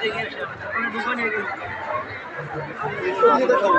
নেন। লাগবে না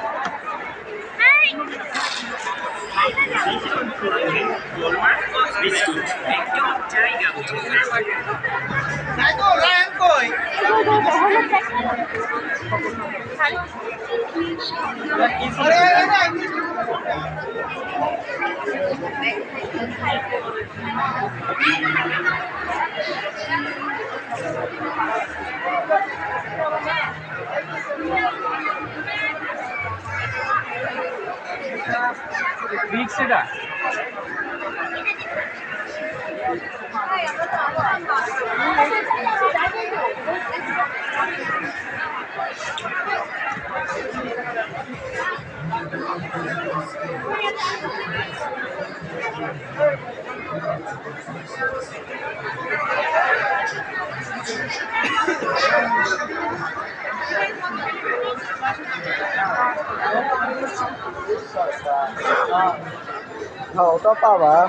মনে হয় জীবনে 好的，爸爸。